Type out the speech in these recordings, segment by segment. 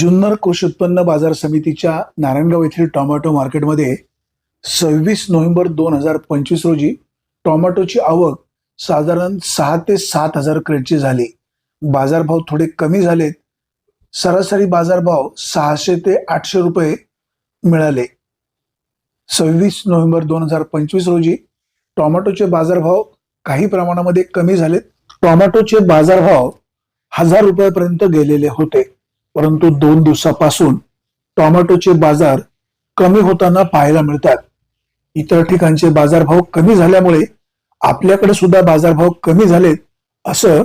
जुन्नर कृषी उत्पन्न बाजार समितीच्या नारायणगाव येथील टोमॅटो मार्केटमध्ये सव्वीस नोव्हेंबर दोन हजार पंचवीस रोजी टोमॅटोची आवक साधारण सहा ते सात हजार क्रेटची झाली. बाजारभाव थोडे कमी झालेत. सरासरी बाजारभाव सहाशे ते आठशे रुपये मिळाले. सव्वीस नोव्हेंबर दोन हजार पंचवीस रोजी टोमॅटोचे बाजारभाव काही प्रमाणामध्ये कमी झालेत. टोमॅटोचे बाजारभाव हजार रुपयापर्यंत गेलेले होते. परंतु दोन दिवसापासून टोमॅटोचे बाजार कमी होताना पाहायला मिळतात. इतर ठिकाणचे बाजारभाव कमी झाल्यामुळे आपल्याकडे सुद्धा बाजारभाव कमी झालेत असं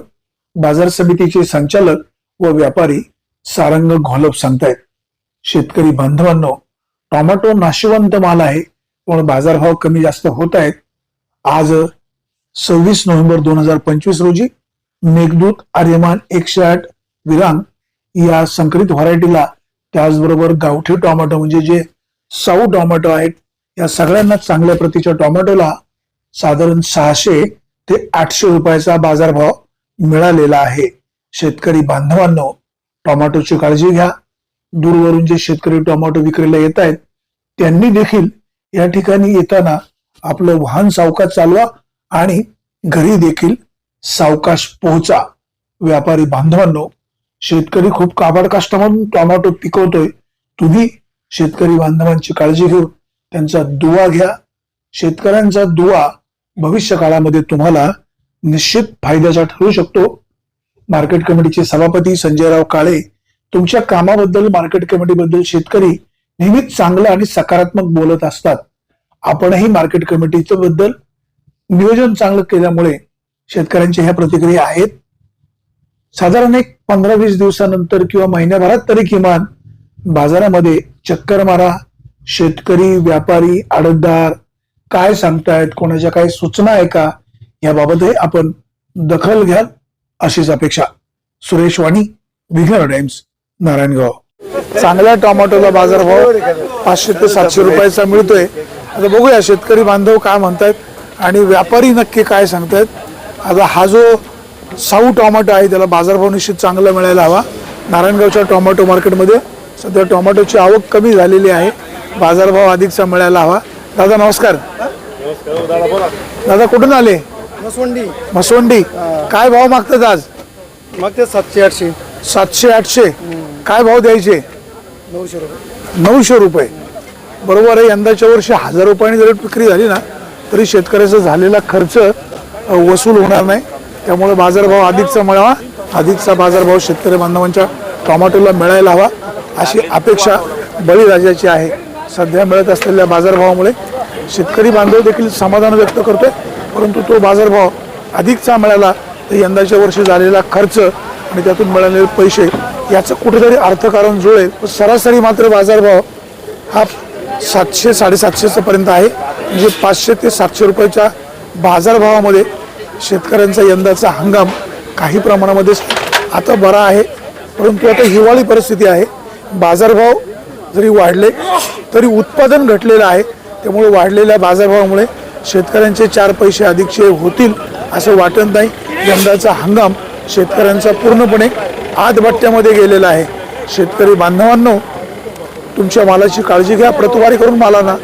बाजार समितीचे संचालक व व्यापारी सारंग घोलप सांगतायत. शेतकरी बांधवांनो टोमॅटो नाशिवंत माल आहे पण बाजारभाव कमी जास्त होत आहेत आज सव्वीस नोव्हेंबर दोन हजार पंचवीस रोजी मेघदूत आर्यमान एकशे आठ विरांग या संकरित व्हरायटीला त्याचबरोबर गावठी टोमॅटो म्हणजे जे साऊ टोमॅटो आहेत या सगळ्यांना चांगल्या प्रतीच्या टोमॅटोला साधारण सहाशे ते आठशे रुपयाचा बाजारभाव मिळालेला आहे. शेतकरी बांधवांनो टोमॅटोची काळजी घ्या. दूरवरून जे शेतकरी टोमॅटो विक्रीला येत आहेत त्यांनी देखील या ठिकाणी येताना आपलं वाहन सावकाश चालवा आणि घरी देखील सावकाश पोहोचा. व्यापारी बांधवांनो शेतकरी खूप काबाड कष्टामधून टोमॅटो पिकवतोय. तुम्ही शेतकरी बांधवांची काळजी घेऊन त्यांचा दुवा घ्या. शेतकऱ्यांचा दुवा भविष्य काळामध्ये तुम्हाला निश्चित फायद्याचा ठरू शकतो. मार्केट कमिटीचे सभापती संजयराव काळे तुमच्या कामाबद्दल मार्केट कमिटीबद्दल शेतकरी नेहमीच चांगलं आणि सकारात्मक बोलत असतात. आपणही मार्केट कमिटीचं बद्दल नियोजन चांगलं केल्यामुळे शेतकऱ्यांच्या ह्या प्रतिक्रिया आहेत. साधारण एक पंधरा वीस दिवसानंतर किंवा महिन्याभरात तरी किमान बाजारामध्ये चक्कर मारा शेतकरी व्यापारी आडतदार काय सांगतायत कोणाच्या काय सूचना आहे का याबाबतही आपण दखल घ्याल अशीच अपेक्षा. सुरेश वाणी विघ्नर टाइम्स नारायणगाव. चांगल्या टोमॅटोला बाजारभाव पाचशे ते सातशे रुपयाचा मिळतोय. आता बघूया शेतकरी बांधव काय म्हणतायत आणि व्यापारी नक्की काय सांगतायत. आता हा जो साऊ टोमॅटो आहे त्याला बाजारभाव निश्चित चांगला मिळायला हवा. नारायणगावच्या टोमॅटो मार्केटमध्ये सध्या टोमॅटोची आवक कमी झालेली आहे. बाजारभाव अधिकचा मिळायला हवा. दादा नमस्कार. दादा कुठून आले? मसवंडी. म्हसवंडी काय भाव मागतात आज? मग ते सातशे आठशे. सातशे आठशे. काय भाव द्यायचे? नऊशे रुपये. नऊशे रुपये. बरोबर आहे यंदाच्या वर्षी हजार रुपयांनी जरी विक्री झाली ना तरी शेतकऱ्याचा झालेला खर्च वसूल होणार नाही. त्यामुळे बाजारभाव अधिकचा मिळावा. अधिकचा बाजारभाव शेतकरी बांधवांच्या टोमॅटोला मिळायला हवा अशी अपेक्षा बळीराजाची आहे. सध्या मिळत असलेल्या बाजारभावामुळे शेतकरी बांधव देखील समाधान व्यक्त करतोय परंतु तो बाजारभाव अधिकचा मिळाला तर यंदाच्या वर्षी झालेला खर्च आणि त्यातून मिळालेले पैसे याचं कुठेतरी अर्थकारण जुळेल. पण सरासरी मात्र बाजारभाव हा सातशे साडेसातशेचा पर्यंत आहे. म्हणजे पाचशे ते सातशे रुपयाच्या बाजारभावामध्ये शेतकऱ्यांचा यंदाचा हंगाम काही प्रमाणामध्ये आता बरा आहे. परंतु आता हिवाळी परिस्थिती आहे. बाजारभाव जरी वाढले तरी उत्पादन घटलेलं आहे. त्यामुळे वाढलेल्या बाजारभावामुळे शेतकऱ्यांचे चार पैसे अधिकचे होतील असं वाटत नाही. यंदाचा हंगाम शेतकऱ्यांचा पूर्णपणे आदबट्ट्यामध्ये गेलेला आहे. शेतकरी बांधवांनो तुमच्या मालाची काळजी घ्या. प्रतवारी करून मालाना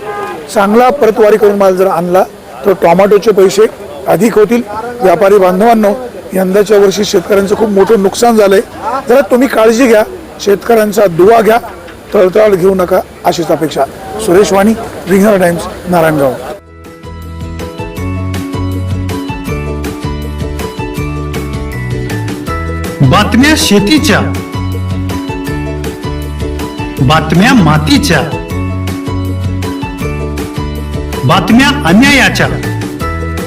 चांगला प्रतवारी करून माल जर आणला तर टोमॅटोचे पैसे अधिक होतील. व्यापारी बांधवांनो यंदाच्या वर्षी शेतकऱ्यांचं खूप मोठं नुकसान झालंय. जरा तुम्ही काळजी घ्या. शेतकऱ्यांचा दुवा घ्या. तळतळ घेऊ नका अशीच अपेक्षा. सुरेश वाणी रिंगर टाइम्स नारायणगाव. बातम्या शेतीच्या. बातम्या मातीच्या. बातम्या अन्यायाच्या.